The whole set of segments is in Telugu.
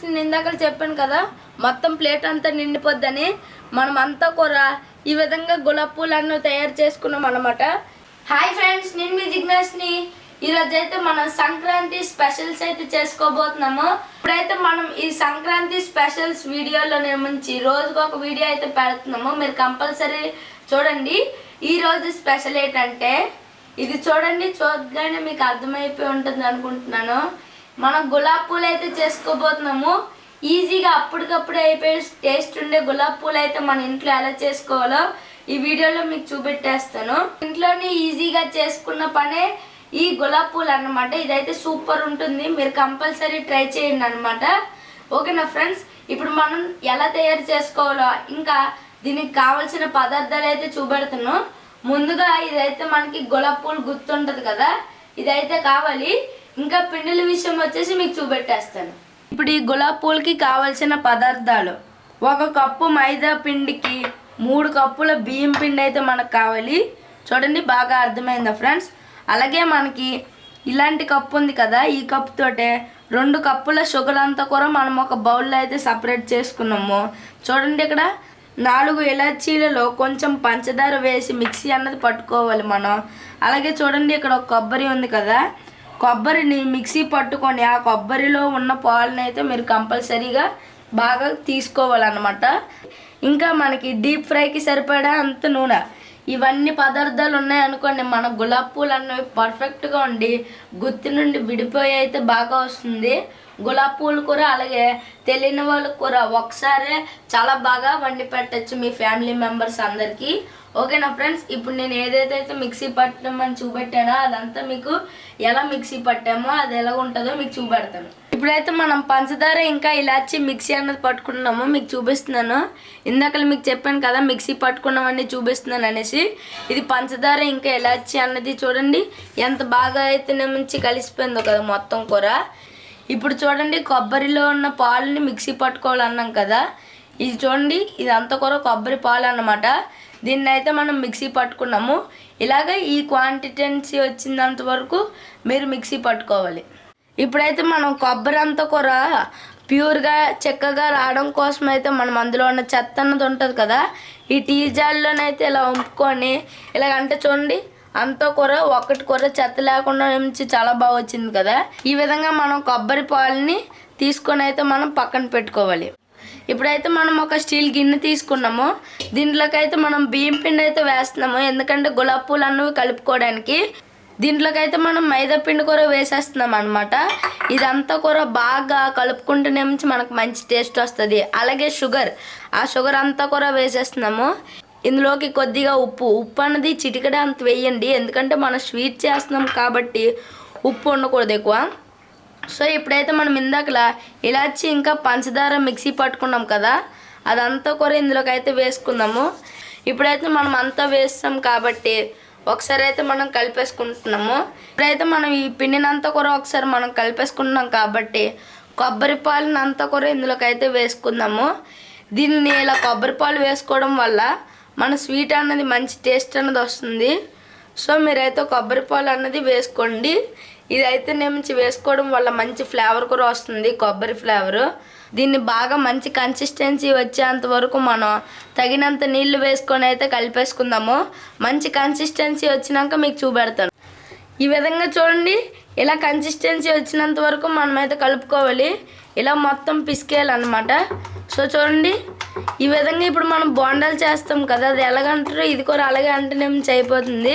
ఫ్రెండ్స్ నేను ఇందాక చెప్పాను కదా మొత్తం ప్లేట్ అంతా నిండిపోద్దని మనం అంతా కూర ఈ విధంగా గులాబ్ పూలన్నీ తయారు చేసుకున్నాం అనమాట హాయ్ ఫ్రెండ్స్ నేను మీ జిజ్ఞాస్ని. ఈరోజు అయితే మనం సంక్రాంతి స్పెషల్స్ అయితే చేసుకోబోతున్నాము. ఇప్పుడైతే మనం ఈ సంక్రాంతి స్పెషల్స్ వీడియోలో నుంచి రోజుకు ఒక వీడియో అయితే పెడుతున్నాము. మీరు కంపల్సరీ చూడండి. ఈ రోజు స్పెషల్ ఏంటంటే ఇది చూడండి చూడగానే మీకు అర్థమైపోయి ఉంటుంది అనుకుంటున్నాను. మనం గులాబ్ పూలు అయితే చేసుకోబోతున్నాము. ఈజీగా అప్పటికప్పుడే అయిపోయి టేస్ట్ ఉండే గులాబ్ పూలు అయితే మన ఇంట్లో ఎలా చేసుకోవాలో ఈ వీడియోలో మీకు చూపెట్టేస్తాను. ఇంట్లోనే ఈజీగా చేసుకున్న పనే ఈ గులాబ్ పూలు అన్నమాట. ఇదైతే సూపర్ ఉంటుంది. మీరు కంపల్సరీ ట్రై చేయండి అనమాట ఓకేనా ఫ్రెండ్స్? ఇప్పుడు మనం ఎలా తయారు చేసుకోవాలో ఇంకా దీనికి కావలసిన పదార్థాలు అయితే చూపెడుతున్నాను ముందుగా ఇదైతే మనకి గులాబ్ పూలు గుర్తుంటుంది కదా. ఇదైతే కావాలి. ఇంకా పిండిల విషయం వచ్చేసి మీకు చూపెట్టేస్తాను. ఇప్పుడు ఈ గులాబ్ పూలకి కావలసిన పదార్థాలు. ఒక కప్పు మైదా పిండికి మూడు కప్పుల బియ్యం పిండి అయితే మనకు కావాలి. చూడండి బాగా అర్థమైందా ఫ్రెండ్స్? అలాగే మనకి ఇలాంటి కప్పు ఉంది కదా ఈ కప్పుతోటే రెండు కప్పుల షుగర్ అంతా కూడా మనం ఒక బౌల్లో అయితే సపరేట్ చేసుకున్నాము. చూడండి ఇక్కడ నాలుగు ఇలాచీలలో కొంచెం పంచదార వేసి మిక్సీ అన్నది పట్టుకోవాలి మనం. అలాగే చూడండి ఇక్కడ ఒక కొబ్బరి ఉంది కదా కొబ్బరిని మిక్సీ పట్టుకొని ఆ కొబ్బరిలో ఉన్న పాలను అయితే మీరు కంపల్సరీగా బాగా తీసుకోవాలన్నమాట. ఇంకా మనకి డీప్ ఫ్రైకి సరిపడా అంత నూనె. ఇవన్నీ పదార్థాలు ఉన్నాయనుకోండి మన గులాబ్ పూలు అన్నవి పర్ఫెక్ట్గా ఉండి గుత్తి నుండి విడిపోయి అయితే బాగా వస్తుంది. గులాబ్ పూలు కూర అలాగే తెలియని వాళ్ళ కూర ఒకసారే చాలా బాగా వండి పెట్టచ్చు మీ ఫ్యామిలీ మెంబర్స్ అందరికీ. ఓకేనా ఫ్రెండ్స్ ఇప్పుడు నేను ఏదైతే అయితే మిక్సీ పట్టమని చూపెట్టానో అదంతా మీకు ఎలా మిక్సీ పట్టామో అది ఎలా ఉంటుందో మీకు చూపెడతాను. ఇప్పుడైతే మనం పంచదార ఇంకా ఇలాచి మిక్సీ అన్నది పట్టుకున్నాము మీకు చూపిస్తున్నాను. ఇందాక మీకు చెప్పాను కదా మిక్సీ పట్టుకున్నామని చూపిస్తున్నాను అనేసి. ఇది పంచదార ఇంకా ఇలాచి అన్నది చూడండి ఎంత బాగా అయితే నుంచి కలిసిపోయిందో కదా మొత్తం కూర. ఇప్పుడు చూడండి కొబ్బరిలో ఉన్న పాలని మిక్సీ పట్టుకోవాలన్నాం కదా. ఇది చూడండి ఇది అంత కూర కొబ్బరి పాలు అన్నమాట దీన్ని అయితే మనం మిక్సీ పట్టుకున్నాము. ఇలాగ ఈ క్వాంటిటెన్సీ వచ్చినంత వరకు మీరు మిక్సీ పట్టుకోవాలి. ఇప్పుడైతే మనం కొబ్బరి అంతా కూర ప్యూర్గా చక్కగా రావడం కోసం అయితే మనం అందులో ఉన్న చెత్త అన్నది ఉంటుంది కదా ఈ టీ జార్లోనైతే ఇలా వంపుకొని ఇలాగంటే చూడండి అంతా కూర ఒకటి కూర చెత్త లేకుండా నుంచి చాలా బాగా వచ్చింది కదా. ఈ విధంగా మనం కొబ్బరి పాలని తీసుకొని అయితే మనం పక్కన పెట్టుకోవాలి. ఇప్పుడైతే మనం ఒక స్టీల్ గిన్నె తీసుకున్నాము. దీంట్లోకైతే మనం బియ్యం పిండి అయితే వేస్తున్నాము. ఎందుకంటే గులాబ్ పూలు అన్నవి కలుపుకోవడానికి. దీంట్లోకైతే మనం మైదా పిండి కూర వేసేస్తున్నాం అనమాట ఇదంతా కూర బాగా కలుపుకుంటూనే నుంచి మనకు మంచి టేస్ట్ వస్తుంది. అలాగే షుగర్. ఆ షుగర్ అంతా కూర వేసేస్తున్నాము. ఇందులోకి కొద్దిగా ఉప్పు. ఉప్పు అన్నది చిటికడ అంత వేయండి. ఎందుకంటే మనం స్వీట్ చేస్తున్నాం కాబట్టి ఉప్పు ఉండకూడదు ఎక్కువ. సో ఇప్పుడైతే మనం ఇందాకలా ఇలాచి ఇంకా పంచదార మిక్సీ పట్టుకున్నాం కదా అదంతా కూడా ఇందులోకి అయితే వేసుకుందాము. ఇప్పుడైతే మనం అంతా వేస్తాం కాబట్టి ఒకసారి అయితే మనం కలిపేసుకుంటున్నాము. ఇప్పుడైతే మనం ఈ పిండినంతా కూడా ఒకసారి మనం కలిపేసుకుంటున్నాం కాబట్టి కొబ్బరి పాలను అంతా కూడా ఇందులోకి అయితే వేసుకుందాము. దీన్ని ఇలా కొబ్బరి పాలు వేసుకోవడం వల్ల మన స్వీట్ అన్నది మంచి టేస్ట్ అన్నది వస్తుంది. సో మీరైతే కొబ్బరి పాలు అన్నది వేసుకోండి. ఇదైతే నుంచి వేసుకోవడం వల్ల మంచి ఫ్లేవర్ కూడా వస్తుంది కొబ్బరి ఫ్లేవర్. దీన్ని బాగా మంచి కన్సిస్టెన్సీ వచ్చేంత వరకు మనం తగినంత నీళ్ళు వేసుకొని అయితే కలిపేసుకుందాము. మంచి కన్సిస్టెన్సీ వచ్చినాక మీకు చూపెడతాను. ఈ విధంగా చూడండి ఇలా కన్సిస్టెన్సీ వచ్చినంత వరకు మనమైతే కలుపుకోవాలి. ఇలా మొత్తం పిసికేయాలన్నమాట. సో చూడండి ఈ విధంగా ఇప్పుడు మనం బోండాలు చేస్తాం కదా అది ఎలాగంటారు ఇది కూడా అలాగే అంటే నేను అయిపోతుంది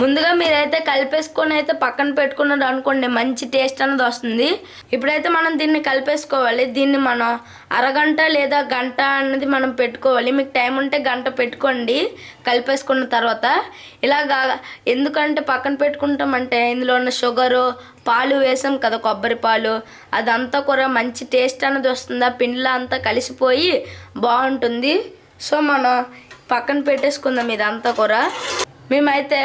ముందుగా మీరైతే కలిపేసుకొని అయితే పక్కన పెట్టుకున్నారు అనుకోండి మంచి టేస్ట్ అనేది వస్తుంది. ఇప్పుడైతే మనం దీన్ని కలిపేసుకోవాలి. దీన్ని మనం అరగంట లేదా గంట అన్నది మనం పెట్టుకోవాలి. మీకు టైం ఉంటే గంట పెట్టుకోండి కలిపేసుకున్న తర్వాత. ఇలాగా ఎందుకంటే పక్కన పెట్టుకుంటామంటే ఇందులో ఉన్న షుగరు పాలు వేసాం కదా కొబ్బరి పాలు. అదంతా కూడా మంచి టేస్ట్ అనేది వస్తుంది? ఆ పిండిలో అంతా కలిసిపోయి బాగుంటుంది. సో మనం పక్కన పెట్టేసుకుందాం ఇదంతా కూడా. మేమైతే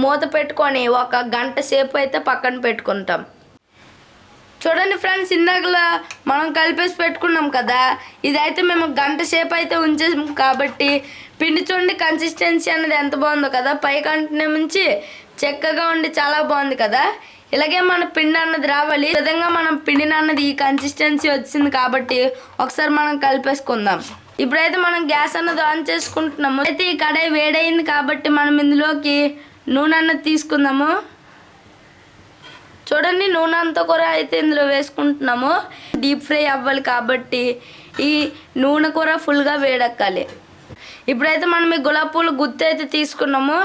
మూత పెట్టుకొని ఒక గంట సేపు అయితే పక్కన పెట్టుకుంటాం. చూడండి ఫ్రెండ్స్ ఇందాకలా మనం కలిపేసి పెట్టుకున్నాం కదా ఇదైతే మేము గంట సేపు అయితే ఉంచేసాం కాబట్టి పిండి చూడండి కన్సిస్టెన్సీ అనేది ఎంత బాగుందో కదా పై కంటనే నుంచి చెక్కగా ఉండి చాలా బాగుంది కదా. ఇలాగే మన పిండి అన్నది రావాలి విధంగా మనం పిండిని అన్నది ఈ కన్సిస్టెన్సీ వచ్చింది కాబట్టి ఒకసారి మనం కలిపేసుకుందాం. ఇప్పుడైతే మనం గ్యాస్ అన్నది ఆన్ చేసుకుంటున్నాము. అయితే ఈ కడాయి వేడైంది కాబట్టి మనం ఇందులోకి నూనె అన్నది తీసుకుందాము. చూడండి నూనె అంతా కూర అయితే ఇందులో వేసుకుంటున్నాము. డీప్ ఫ్రై అవ్వాలి కాబట్టి ఈ నూనె కూర ఫుల్గా వేడెక్కాలి. ఇప్పుడైతే మనం ఈ గులాబీ పూలు గుత్తి అయితే తీసుకున్నాము.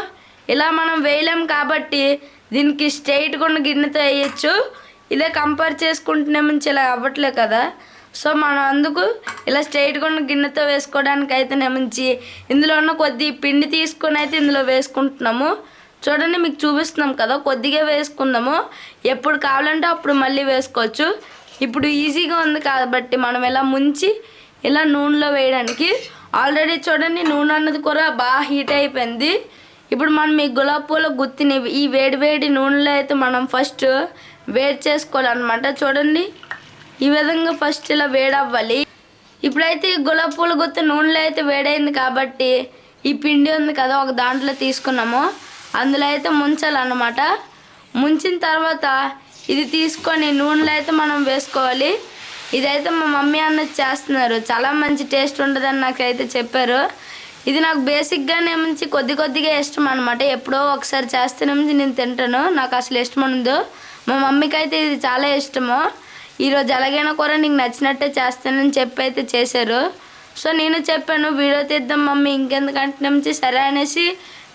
ఇలా మనం వేయలేం కాబట్టి దీనికి స్ట్రైట్గా ఉన్న గిన్నెతో వేయచ్చు. ఇదే కంపేర్ చేసుకుంటేనే మంచి ఇలా అవ్వట్లే కదా. సో మనం అందుకు ఇలా స్ట్రైట్గా ఉన్న గిన్నెతో వేసుకోవడానికి అయితే నేమించి ఇందులో ఉన్న కొద్ది పిండి తీసుకొని అయితే ఇందులో వేసుకుంటున్నాము. చూడండి మీకు చూపిస్తున్నాం కదా కొద్దిగా వేసుకుందాము. ఎప్పుడు కావాలంటే అప్పుడు మళ్ళీ వేసుకోవచ్చు. ఇప్పుడు ఈజీగా ఉంది కాబట్టి మనం ఇలా ముంచి ఇలా నూనెలో వేయడానికి. ఆల్రెడీ చూడండి నూనె అన్నది కూడా బాగా హీట్ అయిపోయింది. ఇప్పుడు మనం ఈ గులాబీ పూల గుత్తిని ఈ వేడి వేడి నూనెలో అయితే మనం ఫస్ట్ వేడి చేసుకోవాలన్నమాట. చూడండి ఈ విధంగా ఫస్ట్ ఇలా వేడవ్వాలి. ఇప్పుడైతే ఈ గులాబీ పూల గుత్తి నూనెలో అయితే వేడైంది కాబట్టి ఈ పిండి ఉంది కదా ఒక దాంట్లో తీసుకున్నాము. అందులో అయితే ముంచాలన్నమాట. ముంచిన తర్వాత ఇది తీసుకొని నూనెలో అయితే మనం వేసుకోవాలి. ఇదైతే మా మమ్మీ అన్నది చేస్తున్నారు. చాలా మంచి టేస్ట్ ఉంటుందని నాకైతే చెప్పారు. ఇది నాకు బేసిక్గానే మంచి కొద్ది కొద్దిగా ఇష్టం అనమాట ఎప్పుడో ఒకసారి చేస్తేనే నేను తింటాను. నాకు అసలు ఇష్టం ఉండదు. మా మమ్మీకి అయితే ఇది చాలా ఇష్టము. ఈరోజు ఎలాగైనా కూర నీకు నచ్చినట్టే చేస్తానని చెప్పి అయితే చేశారు. సో నేను చెప్పాను వీడియో తీద్దాం మమ్మీ ఇంకెందుకంటే నుంచి సరే అనేసి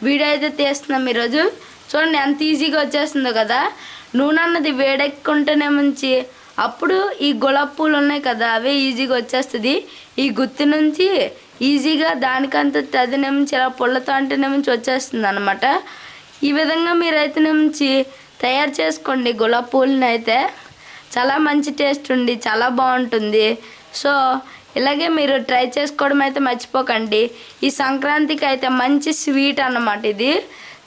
వీడియో అయితే తీస్తున్నాం ఈరోజు. చూడండి ఎంత ఈజీగా వచ్చేస్తుందో కదా. నూనె అన్నది వేడెక్కుంటేనే మంచి. అప్పుడు ఈ గులాబీ పూలు ఉన్నాయి కదా అవే ఈజీగా వచ్చేస్తుంది. ఈ గుత్తి నుంచి ఈజీగా దానికంత తదినే నుంచి ఇలా పుల్లతో అంటేనే నుంచి వచ్చేస్తుంది అనమాట ఈ విధంగా మీరైతే నుంచి తయారు చేసుకోండి గులాబీ పూలని అయితే. చాలా మంచి టేస్ట్ ఉంది చాలా బాగుంటుంది. సో ఇలాగే మీరు ట్రై చేసుకోవడం అయితే మర్చిపోకండి. ఈ సంక్రాంతికి అయితే మంచి స్వీట్ అన్నమాట ఇది.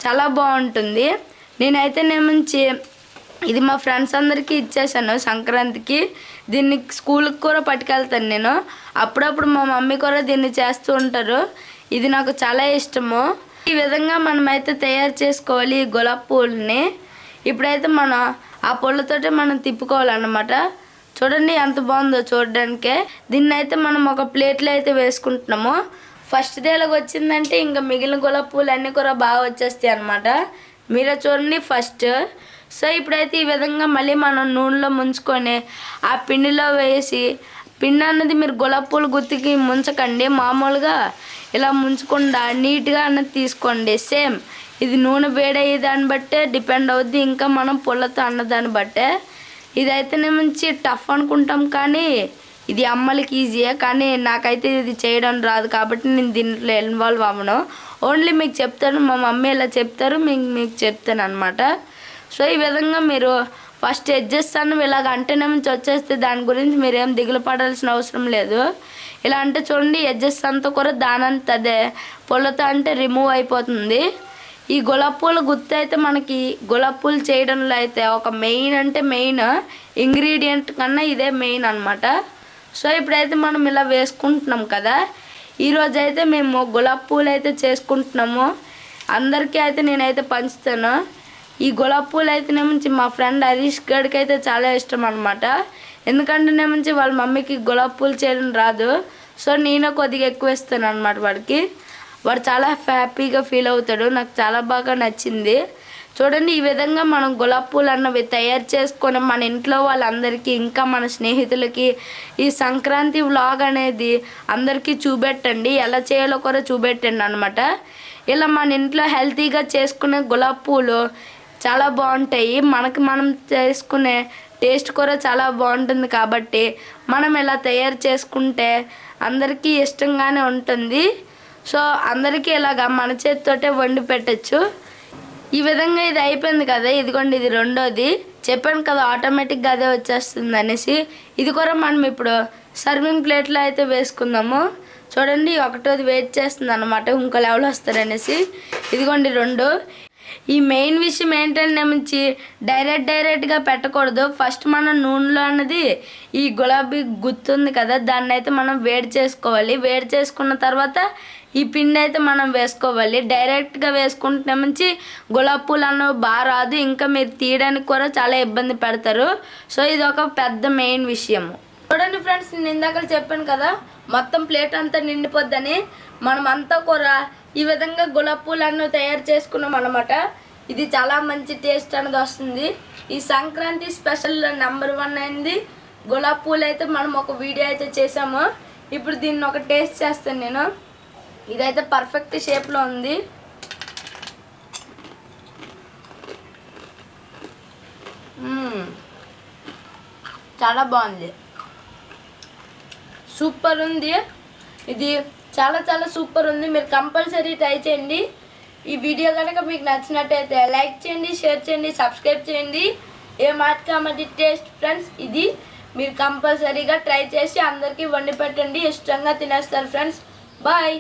చాలా బాగుంటుంది. నేనైతే నేను ఇది మా ఫ్రెండ్స్ అందరికీ ఇచ్చేసాను సంక్రాంతికి. దీన్ని స్కూల్కి కూడా పట్టుకెళ్తాను నేను. అప్పుడప్పుడు మా మమ్మీ కూడా దీన్ని చేస్తూ ఉంటారు. ఇది నాకు చాలా ఇష్టము. ఈ విధంగా మనమైతే తయారు చేసుకోవాలి ఈ గులాబ్ పూలని. ఇప్పుడైతే మనం ఆ పూలతోటే మనం తిప్పుకోవాలన్నమాట. చూడండి ఎంత బాగుందో చూడడానికే. దీన్ని అయితే మనం ఒక ప్లేట్లో అయితే వేసుకుంటున్నాము. ఫస్ట్ డేలోకి వచ్చిందంటే ఇంకా మిగిలిన గులాబీ పూలు అన్నీ కూడా బాగా వచ్చేస్తాయి అనమాట మీరే చూడండి ఫస్ట్. సో ఇప్పుడైతే ఈ విధంగా మళ్ళీ మనం నూనెలో ముంచుకొని ఆ పిండిలో వేసి పిండి అన్నది మీరు గులాబీ పూలు గుత్తికి ముంచకండి. మామూలుగా ఇలా ముంచకుండా నీట్గా అన్నది తీసుకోండి. సేమ్ ఇది నూనె వేడయ్యే దాన్ని బట్టే డిపెండ్ అవుద్ది. ఇంకా మనం పుల్లతో అన్నదాన్ని బట్టే. ఇదైతేనే మంచి టఫ్ అనుకుంటాం కానీ ఇది అమ్మలకి ఈజీయే కానీ నాకైతే ఇది చేయడం రాదు కాబట్టి నేను దీంట్లో ఇన్వాల్వ్ అవ్వను. ఓన్లీ మీకు చెప్తాను మా మమ్మీ ఇలా చెప్తారు మీకు మీకు చెప్తాను అనమాట సో ఈ విధంగా మీరు ఫస్ట్ ఎడ్జెస్ అన్నవి ఇలాగ అంటేనే నుంచి వచ్చేస్తే దాని గురించి మీరేం దిగులు పడాల్సిన అవసరం లేదు. ఇలా అంటే చూడండి ఎడ్జెస్ అంతా కూడా దానంత అదే. పొలతో అంటే రిమూవ్ అయిపోతుంది. ఈ గులాబ్ పూల గుత్తి అయితే మనకి గులాబీ పూలు చేయడంలో అయితే ఒక మెయిన్ అంటే మెయిన్ ఇంగ్రీడియంట్ కన్నా ఇదే మెయిన్ అనమాట సో ఇప్పుడైతే మనం ఇలా వేసుకుంటున్నాం కదా. ఈరోజు అయితే మేము గులాబీ పూలు అయితే చేసుకుంటున్నాము. అందరికీ అయితే నేనైతే పంచుతాను. ఈ గులాబీ పూలు అయితే మా ఫ్రెండ్ హరీష్ గడికి అయితే చాలా ఇష్టం అనమాట ఎందుకంటే నుంచి వాళ్ళ మమ్మీకి గులాబ్ పూలు చేయడం రాదు. సో నేను కొద్దిగా ఎక్కువ ఇస్తాను అనమాట వాడికి. వాడు చాలా హ్యాపీగా ఫీల్ అవుతాడు. నాకు చాలా బాగా నచ్చింది. చూడండి ఈ విధంగా మనం గులాబీ పూలు అన్నవి తయారు చేసుకొని మన ఇంట్లో వాళ్ళందరికీ ఇంకా మన స్నేహితులకి ఈ సంక్రాంతి వ్లాగ్ అనేది అందరికీ చూపెట్టండి. ఎలా చేయాలో కూడా చూపెట్టండి అనమాట ఇలా మన ఇంట్లో హెల్తీగా చేసుకునే గులాబీ పూలు చాలా బాగుంటాయి. మనకి మనం చేసుకునే టేస్ట్ కూడా చాలా బాగుంటుంది కాబట్టి మనం ఇలా తయారు చేసుకుంటే అందరికీ ఇష్టంగానే ఉంటుంది. సో అందరికీ ఇలాగా మన చేతితోటే వండి పెట్టచ్చు. ఈ విధంగా ఇది అయిపోయింది కదా ఇదిగోండి ఇది రెండోది. చెప్పాను కదా ఆటోమేటిక్గా అదే వచ్చేస్తుంది అనేసి. ఇది కూడా మనం ఇప్పుడు సర్వింగ్ ప్లేట్లో అయితే వేసుకుందాము. చూడండి ఒకటోది వెయిట్ చేస్తుంది అనమాట ఇంకో లెవెల్ వస్తారనేసి. ఇదిగోండి రెండు. ఈ మెయిన్ విషయం ఏంటంటే మంచి డైరెక్ట్ డైరెక్ట్గా పెట్టకూడదు. ఫస్ట్ మనం నూనెలో అన్నది ఈ గులాబీ గుర్తుంది కదా దాన్ని అయితే మనం వేడి చేసుకోవాలి. వేడి చేసుకున్న తర్వాత ఈ పిండి అయితే మనం వేసుకోవాలి. డైరెక్ట్గా వేసుకుంటే మంచి గులాబీ పూలు అన్నవి బాగా రాదు. ఇంకా మీరు తీయడానికి కూడా చాలా ఇబ్బంది పెడతారు. సో ఇది ఒక పెద్ద మెయిన్ విషయము. చూడండి ఫ్రెండ్స్ నేను ఇందాక చెప్పాను కదా మొత్తం ప్లేట్ అంతా నిండిపోద్దని మనం అంతా కూర ఈ విధంగా గులాబీ పూలన్నీ తయారు చేసుకున్నాం అనమాట ఇది చాలా మంచి టేస్ట్ అనేది వస్తుంది. ఈ సంక్రాంతి స్పెషల్ నెంబర్ వన్ అయింది. గులాబీ పూలు అయితే మనం ఒక వీడియో అయితే చేసాము ఇప్పుడు దీన్ని ఒక టేస్ట్ చేస్తాను నేను. ఇదైతే పర్ఫెక్ట్ షేప్లో ఉంది. చాలా బాగుంది. సూపర్ ఉంది. ఇది చాలా చాలా సూపర్ ఉంది. మీరు కంపల్సరీ ట్రై చేయండి. ఈ వీడియో కనుక మీకు నచ్చినట్టయితే లైక్ చేయండి షేర్ చేయండి సబ్స్క్రైబ్ చేయండి. ఏ మాట్లాడి టేస్ట్ ఫ్రెండ్స్ ఇది మీరు కంపల్సరీగా ట్రై చేసి అందరికీ వండి పెట్టండి. ఇష్టంగా తినేస్తారు ఫ్రెండ్స్. బాయ్.